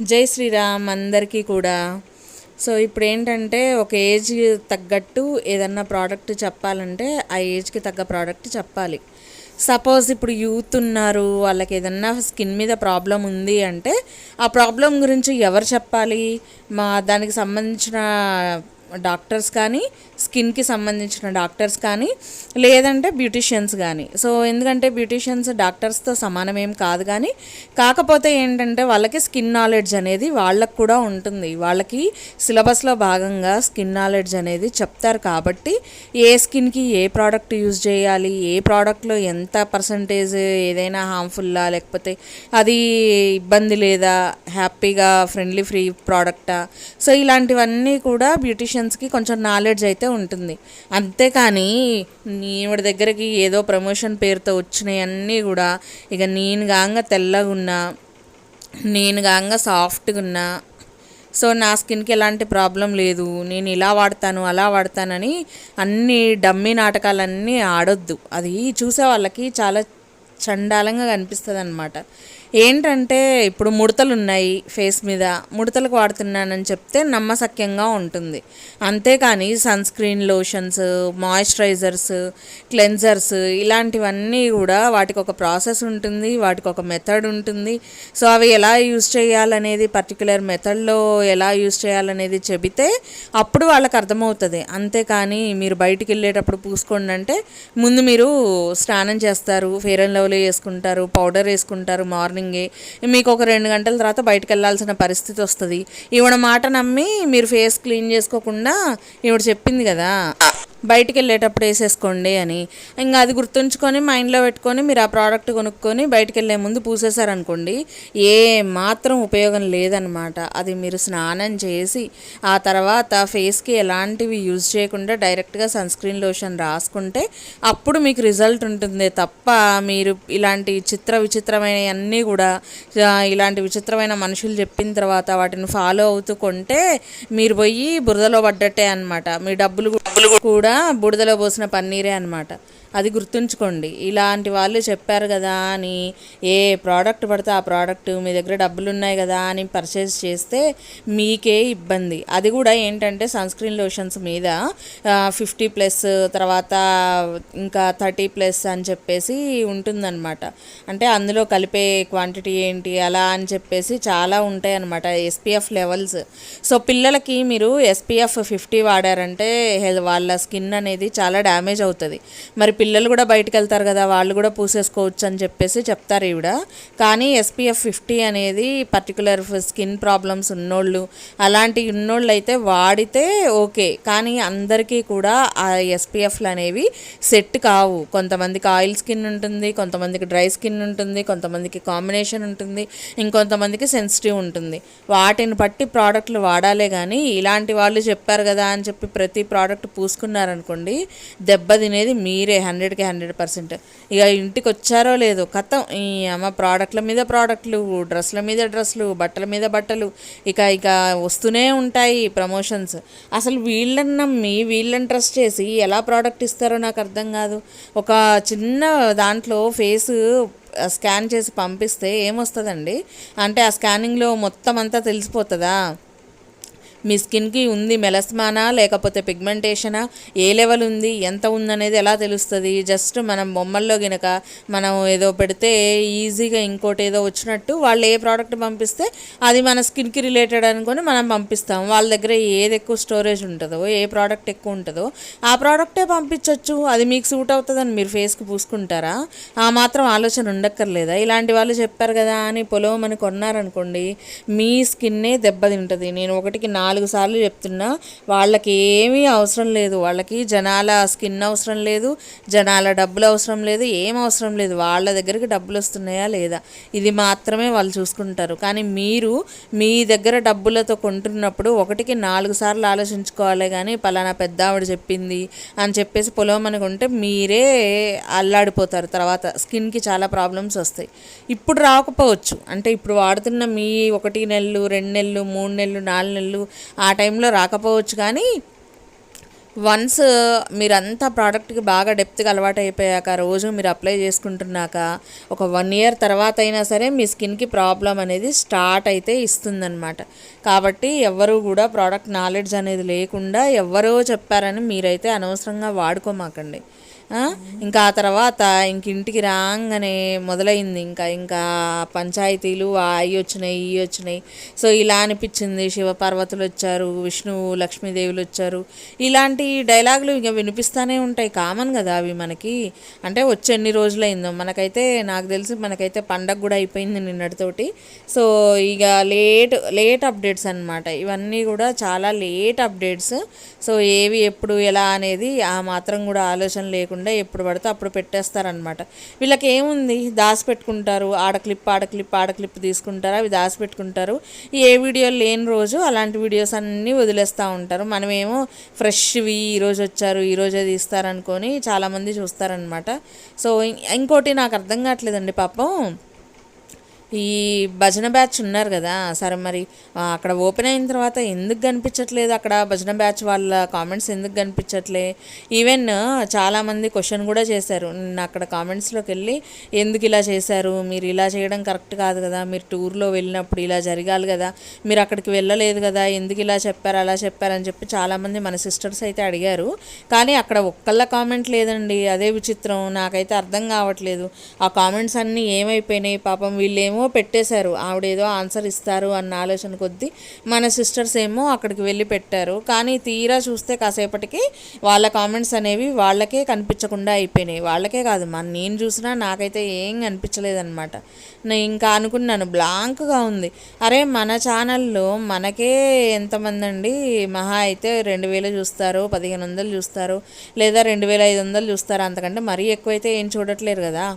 జై శ్రీరామ్ అందరికీ కూడా. సో ఇప్పుడు ఏంటంటే ఒక ఏజ్ తగ్గట్టు ఏదన్నా ప్రోడక్ట్ చెప్పాలంటే ఆ ఏజ్కి తగ్గ ప్రోడక్ట్ చెప్పాలి. సపోజ్ ఇప్పుడు యూత్ ఉన్నారు వాళ్ళకి ఏదన్నా స్కిన్ మీద ప్రాబ్లం ఉంది అంటే ఆ ప్రాబ్లం గురించి ఎవరు చెప్పాలి? మా దానికి సంబంధించిన డాక్టర్స్ కానీ స్కిన్కి సంబంధించిన డాక్టర్స్ కానీ లేదంటే బ్యూటిషియన్స్ కానీ. సో ఎందుకంటే బ్యూటిషియన్స్ డాక్టర్స్తో సమానం ఏం కాదు కానీ కాకపోతే ఏంటంటే వాళ్ళకి స్కిన్ నాలెడ్జ్ అనేది వాళ్ళకు కూడా ఉంటుంది. వాళ్ళకి సిలబస్లో భాగంగా స్కిన్ నాలెడ్జ్ అనేది చెప్తారు కాబట్టి ఏ స్కిన్కి ఏ ప్రోడక్ట్ యూజ్ చేయాలి ఏ ప్రోడక్ట్లో ఎంత పర్సంటేజ్ ఏదైనా హార్మ్ఫుల్లా లేకపోతే అది ఇబ్బంది లేదా హ్యాపీగా ఫ్రెండ్లీ ఫ్రీ ప్రోడక్టా? సో ఇలాంటివన్నీ కూడా బ్యూటిషియన్స్కి కొంచెం నాలెడ్జ్ అయితే ఉంటుంది. అంతేకాని ఈవిడ దగ్గరికి ఏదో ప్రమోషన్ పేరుతో వచ్చినాయి అన్నీ కూడా ఇక నేను గాంగా తెల్లగా ఉన్నా నేను గాంగా సాఫ్ట్గా ఉన్నా సో నా స్కిన్కి ఎలాంటి ప్రాబ్లం లేదు నేను ఇలా వాడతాను అలా వాడతానని అన్ని డమ్మీ నాటకాలన్నీ ఆడొద్దు. అది చూసే వాళ్ళకి చాలా చండాలంగా కనిపిస్తుంది అనమాట ఏంటంటే ఇప్పుడు ముడతలు ఉన్నాయి ఫేస్ మీద ముడతలకు వాడుతున్నానని చెప్తే నమ్మసక్యంగా ఉంటుంది. అంతేకాని sun screen lotions moisturisers cleansers ఇలాంటివన్నీ కూడా వాటికి ఒక ప్రాసెస్ ఉంటుంది వాటికి ఒక మెథడ్ ఉంటుంది. సో అవి ఎలా యూజ్ చేయాలనేది పర్టికులర్ మెథడ్లో ఎలా యూజ్ చేయాలనేది చెబితే అప్పుడు వాళ్ళకి అర్థమవుతుంది. అంతేకాని మీరు బయటికి వెళ్ళేటప్పుడు పూసుకోండి అంటే ముందు మీరు స్నానం చేస్తారు ఫేర్ అండ్ లవ్లీ వేసుకుంటారు పౌడర్ వేసుకుంటారు మార్నింగ్ మీకు ఒక రెండు గంటల తర్వాత బయటకు వెళ్ళాల్సిన పరిస్థితి వస్తుంది. ఈవిడ మాట నమ్మి మీరు ఫేస్ క్లీన్ చేసుకోకుండా ఈవిడ చెప్పింది కదా. బయటికి వెళ్ళేటప్పుడు వేసేసుకోండి అని. ఇంకా అది గుర్తుంచుకొని మైండ్లో పెట్టుకొని మీరు ఆ ప్రోడక్ట్ కొనుక్కొని బయటికి వెళ్ళే ముందు పూసేశారనుకోండి ఏ మాత్రం ఉపయోగం లేదనమాట. అది మీరు స్నానం చేసి ఆ తర్వాత ఫేస్కి ఎలాంటివి యూజ్ చేయకుండా డైరెక్ట్గా సన్ స్క్రీన్ లోషన్ రాసుకుంటే అప్పుడు మీకు రిజల్ట్ ఉంటుంది. తప్ప మీరు ఇలాంటి చిత్ర విచిత్రమైన అన్నీ కూడా ఇలాంటి విచిత్రమైన మనుషులు చెప్పిన తర్వాత వాటిని ఫాలో అవుతూ కొంటే మీరు పోయి బురదలో పడ్డట్టే అనమాట మీ డబ్బులు డబ్బులు కూడా బుడదలో పోసిన పన్నీరే అనమాట అది గుర్తుంచుకోండి. ఇలాంటి వాళ్ళు చెప్పారు కదా అని ఏ ప్రోడక్ట్ పడితే ఆ ప్రోడక్ట్ మీ దగ్గర డబ్బులు ఉన్నాయి కదా అని పర్చేస్ చేస్తే మీకే ఇబ్బంది. అది కూడా ఏంటంటే సన్ స్క్రీన్ లోషన్స్ మీద ఫిఫ్టీ ప్లస్ తర్వాత ఇంకా థర్టీ ప్లస్ అని చెప్పేసి ఉంటుందన్నమాట. అంటే అందులో కలిపే క్వాంటిటీ ఏంటి అలా అని చెప్పేసి చాలా ఉంటాయి అన్నమాట ఎస్పీఎఫ్ లెవెల్స్ సో పిల్లలకి మీరు ఎస్పీఎఫ్ ఫిఫ్టీ వాడారంటే వాళ్ళ స్కిన్ అనేది చాలా డ్యామేజ్ అవుతుంది. మరి పిల్లలు కూడా బయటకు వెళ్తారు కదా వాళ్ళు కూడా పూసేసుకోవచ్చు అని చెప్పేసి చెప్తారు ఈవిడ. కానీ ఎస్పీఎఫ్ ఫిఫ్టీ అనేది పర్టికులర్ స్కిన్ ప్రాబ్లమ్స్ ఉన్నోళ్ళు అలాంటి ఉన్నోళ్ళు అయితే వాడితే ఓకే. కానీ అందరికీ కూడా ఆ ఎస్పీఎఫ్లు అనేవి సెట్ కావు. కొంతమందికి ఆయిల్ స్కిన్ ఉంటుంది కొంతమందికి డ్రై స్కిన్ ఉంటుంది కొంతమందికి కాంబినేషన్ ఉంటుంది ఇంకొంతమందికి సెన్సిటివ్ ఉంటుంది. వాటిని బట్టి ప్రోడక్ట్లు వాడాలే కానీ ఇలాంటి వాళ్ళు చెప్పారు కదా అని చెప్పి ప్రతి ప్రోడక్ట్ పూసుకున్నారనుకోండి దెబ్బ తినేది మీరే హండ్రెడ్కి హండ్రెడ్ పర్సెంట్. ఇక ఇంటికి వచ్చారో లేదో కథం ఈ అమ్మ ప్రోడక్ట్ల మీద ప్రోడక్ట్లు డ్రెస్ల మీద డ్రెస్లు బట్టల మీద బట్టలు ఇక ఇక వస్తూనే ఉంటాయి ప్రమోషన్స్. అసలు వీళ్ళని నమ్మి వీళ్ళని ట్రస్ట్ చేసి ఎలా ప్రోడక్ట్ ఇస్తారో నాకు అర్థం కాదు. ఒక చిన్న దాంట్లో ఫేస్ స్కాన్ చేసి పంపిస్తే ఏమొస్తుందండి? అంటే ఆ స్కానింగ్లో మొత్తం అంతా తెలిసిపోతుందా? మీ స్కిన్కి ఉంది మెలస్మానా లేకపోతే పిగ్మెంటేషనా? ఏ లెవెల్ ఉంది? ఎంత ఉందనేది ఎలా తెలుస్తుంది? జస్ట్ మనం బొమ్మల్లో గినక మనం ఏదో పెడితే ఈజీగా ఇంకోటి ఏదో వచ్చినట్టు వాళ్ళు ఏ ప్రోడక్ట్ పంపిస్తే అది మన స్కిన్కి రిలేటెడ్ అనుకొని మనం పంపిస్తాం. వాళ్ళ దగ్గర ఏది ఎక్కువ స్టోరేజ్ ఉంటుందో ఏ ప్రోడక్ట్ ఎక్కువ ఉంటుందో ఆ ప్రోడక్టే పంపించవచ్చు అది మీకు సూట్ అవుతుందని మీరు ఫేస్కి పూసుకుంటారా? ఆ మాత్రం ఆలోచన ఉండక్కర్లేదా? ఇలాంటి వాళ్ళు చెప్పారు కదా అని పొలవమని కొన్నారనుకోండి మీ స్కిన్నే దెబ్బతింటుంది. నేను ఒకటికి నాలుగు నాలుగు సార్లు చెప్తున్నా వాళ్ళకి ఏమీ అవసరం లేదు. వాళ్ళకి జనాల స్కిన్ అవసరం లేదు జనాల డబ్బులు అవసరం లేదు ఏం అవసరం లేదు. వాళ్ళ దగ్గరికి డబ్బులు వస్తున్నాయా లేదా? ఇది మాత్రమే వాళ్ళు చూసుకుంటారు. కానీ మీరు మీ దగ్గర డబ్బులతో కొంటున్నప్పుడు ఒకటికి నాలుగు సార్లు ఆలోచించుకోవాలి కానీ పలానా పెద్ద ఆవిడ చెప్పింది అని చెప్పేసి పొలం కొంటే మీరే అల్లాడిపోతారు. తర్వాత స్కిన్కి చాలా ప్రాబ్లమ్స్ వస్తాయి. ఇప్పుడు రాకపోవచ్చు. అంటే ఇప్పుడు వాడుతున్న మీ ఒకటి నెలలు రెండు నెలలు మూడు నెలలు నాలుగు నెలలు ఆ టైంలో రాకపోవచ్చు కానీ వన్స్ మీరంతా ప్రోడక్ట్కి బాగా డెప్త్గా అలవాటు అయిపోయాక రోజు మీరు అప్లై చేసుకుంటున్నాక ఒక వన్ ఇయర్ తర్వాత అయినా సరే మీ స్కిన్కి ప్రాబ్లం అనేది స్టార్ట్ అయితే ఇస్తుందన్నమాట. కాబట్టి ఎవ్వరూ కూడా ప్రోడక్ట్ నాలెడ్జ్ అనేది లేకుండా ఎవరో చెప్పారని మీరైతే అనవసరంగా వాడుకోమాకండి. ఇంకా ఆ తర్వాత ఇంక ఇంటికి రాగానే మొదలైంది. ఇంకా ఇంకా పంచాయతీలు అవి వచ్చినాయి ఇవి వచ్చినాయి. సో ఇలా అనిపించింది. శివపార్వతులు వచ్చారు విష్ణువు లక్ష్మీదేవులు వచ్చారు. ఇలాంటి డైలాగులు ఇక వినిపిస్తూనే ఉంటాయి. కామన్ కదా అవి మనకి. అంటే వచ్చి ఎన్ని రోజులైందో. మనకైతే నాకు తెలిసి మనకైతే పండగ కూడా అయిపోయింది నిన్నటితోటి. సో ఇక లేట్ లేట్ అప్డేట్ అప్డేట్స్ అనమాట ఇవన్నీ కూడా చాలా లేట్ అప్డేట్స్. సో ఏవి ఎప్పుడు ఎలా అనేది ఆ మాత్రం కూడా ఆలోచన లేకుండా ఎప్పుడు పడితే అప్పుడు పెట్టేస్తారనమాట వీళ్ళకి ఏముంది? దాచి పెట్టుకుంటారు. ఆడ క్లిప్ ఆడ క్లిప్ ఆడ క్లిప్ తీసుకుంటారు. అవి దాచిపెట్టుకుంటారు ఏ వీడియో లేని రోజు అలాంటి వీడియోస్ అన్నీ వదిలేస్తూ ఉంటారు. మనమేమో ఫ్రెష్వి ఈరోజు వచ్చారు ఈరోజే తీస్తారనుకొని చాలామంది చూస్తారనమాట సో ఇంకోటి నాకు అర్థం కావట్లేదండి పాపం. ఈ భజన బ్యాచ్ ఉన్నారు కదా సరే మరి అక్కడ ఓపెన్ అయిన తర్వాత ఎందుకు కనిపించట్లేదు? అక్కడ భజన బ్యాచ్ వాళ్ళ కామెంట్స్ ఎందుకు కనిపించట్లే? ఈవెన్ చాలామంది క్వశ్చన్ కూడా చేశారు. నేను అక్కడ కామెంట్స్లోకి వెళ్ళి ఎందుకు ఇలా చేశారు? మీరు ఇలా చేయడం కరెక్ట్ కాదు కదా. మీరు టూర్లో వెళ్ళినప్పుడు ఇలా జరగాలి కదా. మీరు అక్కడికి వెళ్ళలేదు కదా. ఎందుకు ఇలా చెప్పారు అలా చెప్పారని చెప్పి చాలామంది మన సిస్టర్స్ అయితే అడిగారు. కానీ అక్కడ ఒక్కళ్ళ కామెంట్ లేదండి. అదే విచిత్రం. నాకైతే అర్థం కావట్లేదు. ఆ కామెంట్స్ అన్నీ ఏమైపోయినాయి? పాపం వీళ్ళేమో పెట్టేశారు. ఆవిడేదో ఆన్సర్ ఇస్తారు అన్న ఆలోచన కొద్దీ మన సిస్టర్స్ ఏమో అక్కడికి వెళ్ళి పెట్టారు. కానీ తీరా చూస్తే కాసేపటికి వాళ్ళ కామెంట్స్ అనేవి వాళ్ళకే కనిపించకుండా అయిపోయినాయి. వాళ్ళకే కాదు మన నేను చూసినా నాకైతే ఏం కనిపించలేదన్నమాట. నేను ఇంకా అనుకున్నాను బ్లాంక్గా ఉంది. అరే మన ఛానల్లో మనకే ఎంతమంది అండి? మహా అయితే రెండు వేలు చూస్తారు పదిహేను వందలు చూస్తారు లేదా రెండు వేల ఐదు వందలు చూస్తారు. అంతకంటే మరీ ఎక్కువైతే ఏం చూడట్లేరు కదా.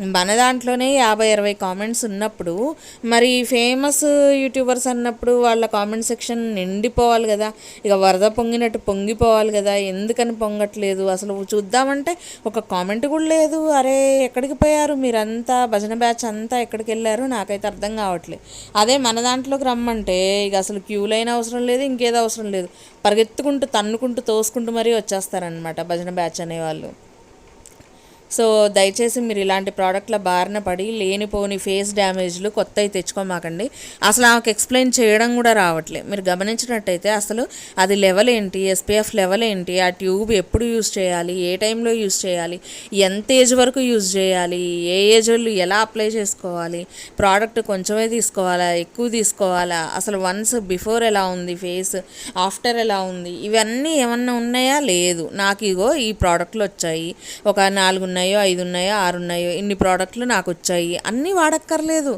మన దాంట్లోనే యాభై అరవై కామెంట్స్ ఉన్నప్పుడు మరి ఫేమస్ యూట్యూబర్స్ అన్నప్పుడు వాళ్ళ కామెంట్ సెక్షన్ నిండిపోవాలి కదా. ఇక వరద పొంగినట్టు పొంగిపోవాలి కదా. ఎందుకని పొంగట్లేదు? అసలు చూద్దామంటే ఒక కామెంట్ కూడా లేదు. అరే ఎక్కడికి పోయారు మీరంతా? భజన బ్యాచ్ అంతా ఎక్కడికి వెళ్ళారు? నాకైతే అర్థం కావట్లేదు. అదే మన దాంట్లోకి రమ్మంటే ఇక అసలు క్యూలైన అవసరం లేదు ఇంకేదో అవసరం లేదు. పరిగెత్తుకుంటూ తన్నుకుంటూ తోసుకుంటూ మరీ వచ్చేస్తారనమాట భజన బ్యాచ్ అనేవాళ్ళు. సో దయచేసి మీరు ఇలాంటి ప్రోడక్ట్ల బారిన పడి లేనిపోని ఫేస్ డ్యామేజ్లు కొత్తవి తెచ్చుకోమాకండి. అసలు ఆమెకు ఎక్స్ప్లెయిన్ చేయడం కూడా రావట్లేదు మీరు గమనించినట్టయితే అసలు అది లెవెల్ ఏంటి ఎస్పీఎఫ్ లెవెల్ ఏంటి ఆ ట్యూబ్ ఎప్పుడు యూజ్ చేయాలి ఏ టైంలో యూజ్ చేయాలి ఎంత ఏజ్ వరకు యూజ్ చేయాలి ఏ ఏజ్ వాళ్ళు ఎలా అప్లై చేసుకోవాలి ప్రోడక్ట్ కొంచెమే తీసుకోవాలా ఎక్కువ తీసుకోవాలా అసలు వన్స్ బిఫోర్ ఎలా ఉంది ఫేస్ ఆఫ్టర్ ఎలా ఉంది ఇవన్నీ ఏమన్నా ఉన్నాయా? లేదు. నాకు ఇగో ఈ ప్రోడక్ట్లు వచ్చాయి. ఒక నాలుగున్నర ఉన్నాయో ఐదు ఉన్నాయో ఆరు ఉన్నాయో ఇన్ని ప్రోడక్ట్లు నాకు వచ్చాయి. అన్నీ వాడక్కర్లేదు.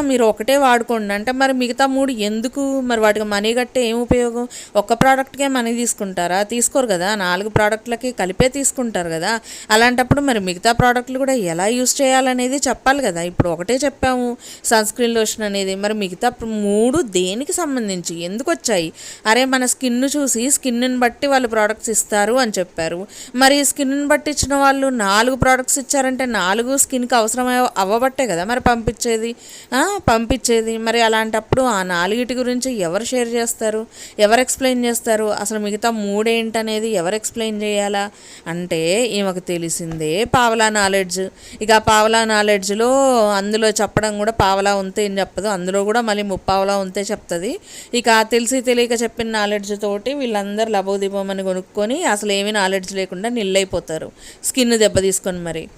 మీరు ఒకటే వాడుకోండి. అంటే మరి మిగతా మూడు ఎందుకు? మరి వాటికి మనీ కట్టే ఏం ఉపయోగం? ఒక్క ప్రోడక్ట్కే మనీ తీసుకుంటారా? తీసుకోరు కదా. నాలుగు ప్రోడక్ట్లకి కలిపే తీసుకుంటారు కదా. అలాంటప్పుడు మరి మిగతా ప్రోడక్ట్లు కూడా ఎలా యూస్ చేయాలనేది చెప్పాలి కదా. ఇప్పుడు ఒకటే చెప్పాము. సన్ స్క్రీన్ లోషన్ అనేది మరి మిగతా మూడు దేనికి సంబంధించి? ఎందుకు వచ్చాయి? అరే మన స్కిన్ చూసి స్కిన్ని బట్టి వాళ్ళు ప్రోడక్ట్స్ ఇస్తారు అని చెప్పారు. మరి స్కిన్ని బట్టి ఇచ్చిన వాళ్ళు నాలుగు ప్రోడక్ట్స్ ఇచ్చారంటే నాలుగు స్కిన్కి అవసరం అవ్వబట్టే కదా మరి పంపించేది? పంపించేది. మరి అలాంటప్పుడు ఆ నాలుగిటి గురించి ఎవరు షేర్ చేస్తారు? ఎవరు ఎక్స్ప్లెయిన్ చేస్తారు? అసలు మిగతా మూడేంటనేది ఎవరు ఎక్స్ప్లెయిన్ చేయాలా? అంటే ఈమెకు తెలిసిందే పావలా నాలెడ్జ్ ఇక పావలా నాలెడ్జ్లో అందులో చెప్పడం కూడా పావలా ఉంతే ఏం చెప్పదు అందులో కూడా మళ్ళీ ముప్పావలా ఉంతే చెప్తుంది. ఇక తెలిసి తెలియక చెప్పిన నాలెడ్జ్ తోటి వీళ్ళందరూ లబోదిబోమని కొనుక్కొని అసలు ఏమీ నాలెడ్జ్ లేకుండా నిల్లైపోతారు స్కిన్ దెబ్బ తీసుకొని మరి.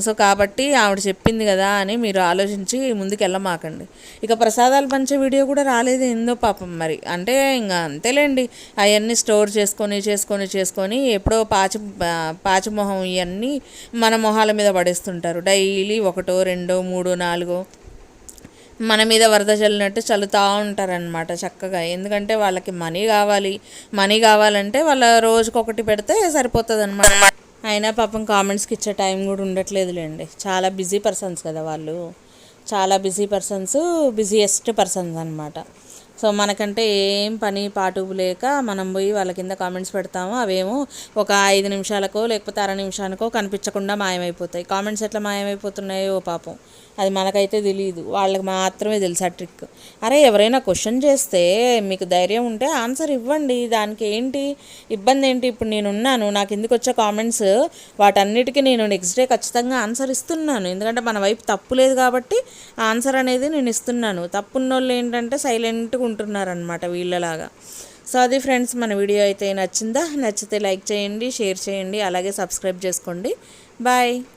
సో కాబట్టి ఆవిడ చెప్పింది కదా అని మీరు ఆలోచించి ముందుకు వెళ్ళమాకండి ఇక ప్రసాదాలు పంచే వీడియో కూడా రాలేదు ఏందో పాపం మరి. అంటే ఇంకా అంతేలేండి. అవన్నీ స్టోర్ చేసుకొని చేసుకొని చేసుకొని ఎప్పుడో పాచి పాచి మొహం ఇవన్నీ మన మొహాల మీద పడేస్తుంటారు. డైలీ ఒకటో రెండో మూడో నాలుగో మన మీద వరద చల్లినట్టు చల్లుతూ ఉంటారనమాట చక్కగా. ఎందుకంటే వాళ్ళకి మనీ కావాలి. మనీ కావాలంటే వాళ్ళ రోజుకొకటి పెడితే సరిపోతుంది అనమాట అయినా పాపం కామెంట్స్కి ఇచ్చే టైం కూడా ఉండట్లేదులేండి. చాలా బిజీ పర్సన్స్ కదా వాళ్ళు. చాలా బిజీ పర్సన్స్ బిజీయెస్ట్ పర్సన్స్ అనమాట సో మనకంటే ఏం పని పాటు లేక మనం పోయి వాళ్ళ కింద కామెంట్స్ పెడతాము అవేమో ఒక ఐదు నిమిషాలకో లేకపోతే అర నిమిషానికో కనిపించకుండా మాయమైపోతాయి. కామెంట్స్ ఎట్లా మాయమైపోతున్నాయో పాపం. అది మనకైతే తెలియదు వాళ్ళకి మాత్రమే తెలుసు ఆ ట్రిక్ అరే ఎవరైనా క్వశ్చన్ చేస్తే మీకు ధైర్యం ఉంటే ఆన్సర్ ఇవ్వండి. దానికి ఏంటి? ఇబ్బంది ఏంటి? ఇప్పుడు నేను ఉన్నాను. నాకు ఎందుకు వచ్చే కామెంట్స్ వాటన్నిటికీ నేను నెక్స్ట్ డే ఖచ్చితంగా ఆన్సర్ ఇస్తున్నాను. ఎందుకంటే మన వైపు తప్పు లేదు కాబట్టి ఆన్సర్ అనేది నేను ఇస్తున్నాను. తప్పున్న వాళ్ళు ఏంటంటే సైలెంట్గా ఉంటున్నారనమాట వీళ్ళలాగా. సో అది ఫ్రెండ్స్ మన వీడియో అయితే నచ్చిందా? నచ్చితే లైక్ చేయండి షేర్ చేయండి అలాగే సబ్స్క్రైబ్ చేసుకోండి. బాయ్